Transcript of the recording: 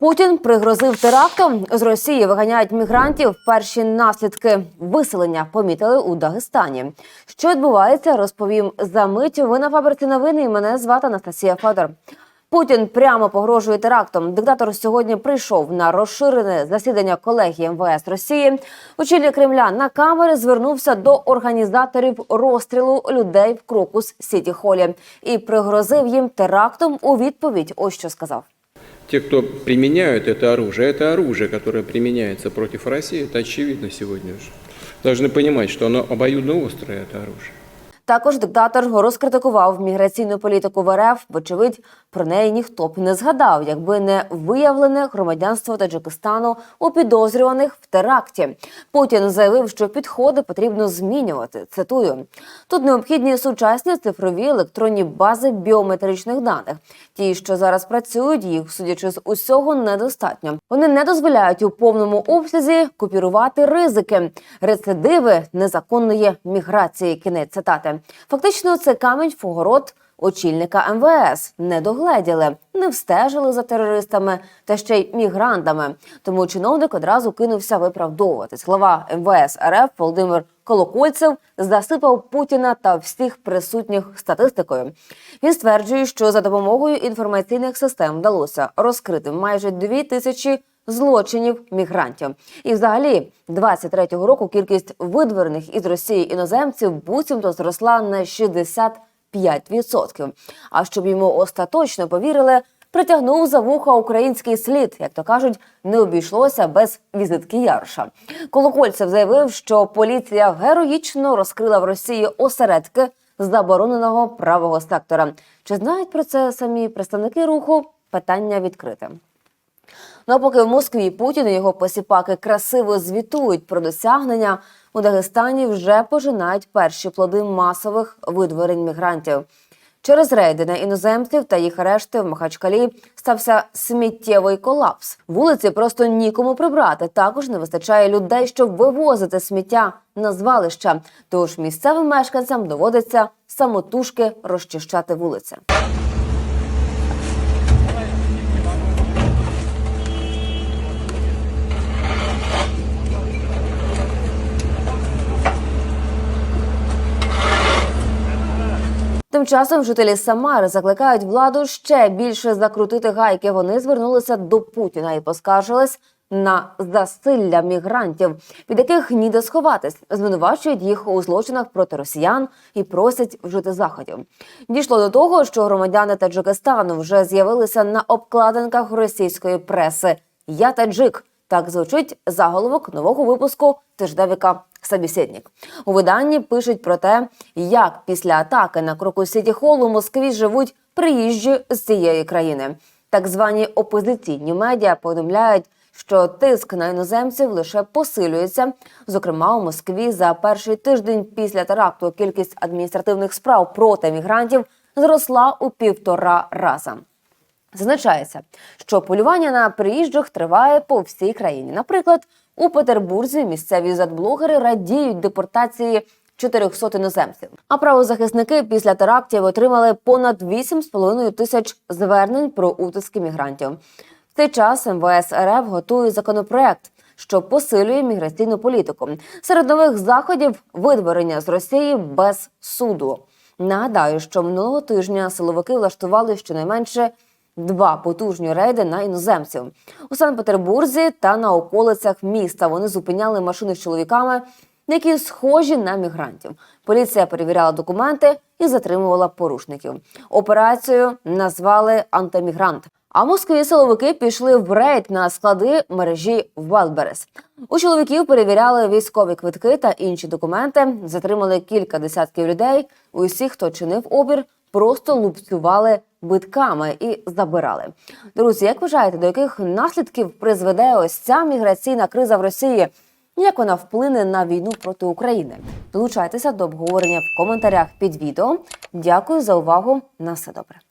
Путін пригрозив терактом. З Росії виганяють мігрантів. Перші наслідки виселення помітили у Дагестані. Що відбувається, розповім за мить. Ви на фабриці новини. І мене звати Анастасія Федор. Путін прямо погрожує терактом. Диктатор сьогодні прийшов на розширене засідання колегії МВС Росії. Очільник Кремля на камери звернувся до організаторів розстрілу людей в Крокус Сіті Холі і пригрозив їм терактом у відповідь. Ось що сказав Те, кто применяют это оружие, это оружие, которое применяется против России, это очевидно сегодня уже. Должны понимать, что оно обоюдно острое, это оружие. Також диктатор розкритикував міграційну політику в РФ. Вочевидь, про неї ніхто б не згадав, якби не виявлене громадянство Таджикистану у підозрюваних в теракті. Путін заявив, що підходи потрібно змінювати. Цитую: тут необхідні сучасні цифрові електронні бази біометричних даних. Ті, що зараз працюють, їх судячи з усього, недостатньо. Вони не дозволяють у повному обсязі купірувати ризики, рецидиви незаконної міграції. Кінець цитати. Фактично, це камінь в огород очільника МВС. Не догледіли, не встежили за терористами та ще й мігрантами. Тому чиновник одразу кинувся виправдовуватись. Глава МВС РФ Володимир Колокольцев засипав Путіна та всіх присутніх статистикою. Він стверджує, що за допомогою інформаційних систем вдалося розкрити майже дві тисячі злочинів мігрантів. І взагалі, 23-го року кількість видворених із Росії іноземців буцімто зросла на 65%. А щоб йому остаточно повірили, притягнув за вуха український слід, як то кажуть, не обійшлося без візитки Яроша. Колокольцев заявив, що поліція героїчно розкрила в Росії осередки забороненого правого сектора. Чи знають про це самі представники руху? Питання відкрите. Ну а поки в Москві Путін і його посіпаки красиво звітують про досягнення, у Дагестані вже пожинають перші плоди масових видворень мігрантів. Через рейди на іноземців та їх арешти в Махачкалі стався сміттєвий колапс. Вулиці просто нікому прибрати. Також не вистачає людей, щоб вивозити сміття на звалища. Тож місцевим мешканцям доводиться самотужки розчищати вулиці. Тим часом жителі Самари закликають владу ще більше закрутити гайки. Вони звернулися до Путіна і поскаржились на засилля мігрантів, від яких ніде сховатись, звинувачують їх у злочинах проти росіян і просять вжити заходів. Дійшло до того, що громадяни Таджикистану вже з'явилися на обкладинках російської преси. Я таджик. Так звучить заголовок нового випуску тиждевика «Собеседник». У виданні пишуть про те, як після атаки на Крокус Сіті Холл у Москві живуть приїжджі з цієї країни. Так звані опозиційні медіа повідомляють, що тиск на іноземців лише посилюється. Зокрема, у Москві за перший тиждень після теракту кількість адміністративних справ проти мігрантів зросла у півтора раза. Зазначається, що полювання на приїжджих триває по всій країні. Наприклад, у Петербурзі місцеві задблогери радіють депортації 400 іноземців. А правозахисники після терактів отримали понад 8,5 тисяч звернень про утиски мігрантів. В цей час МВС РФ готує законопроект, що посилює міграційну політику. Серед нових заходів видворення з Росії без суду. Нагадаю, що минулого тижня силовики влаштували щонайменше два потужні рейди на іноземців у Санкт-Петербурзі та на околицях міста. Вони зупиняли машини з чоловіками, які схожі на мігрантів. Поліція перевіряла документи і затримувала порушників. Операцію назвали антимігрант. А Москві силовики пішли в рейд на склади мережі Wildberries. У чоловіків перевіряли військові квитки та інші документи. Затримали кілька десятків людей. Усіх, хто чинив обір, просто лупцювали битками і забирали. Друзі, як вважаєте, до яких наслідків призведе ось ця міграційна криза в Росії? Як вона вплине на війну проти України? Долучайтеся до обговорення в коментарях під відео. Дякую за увагу. На все добре.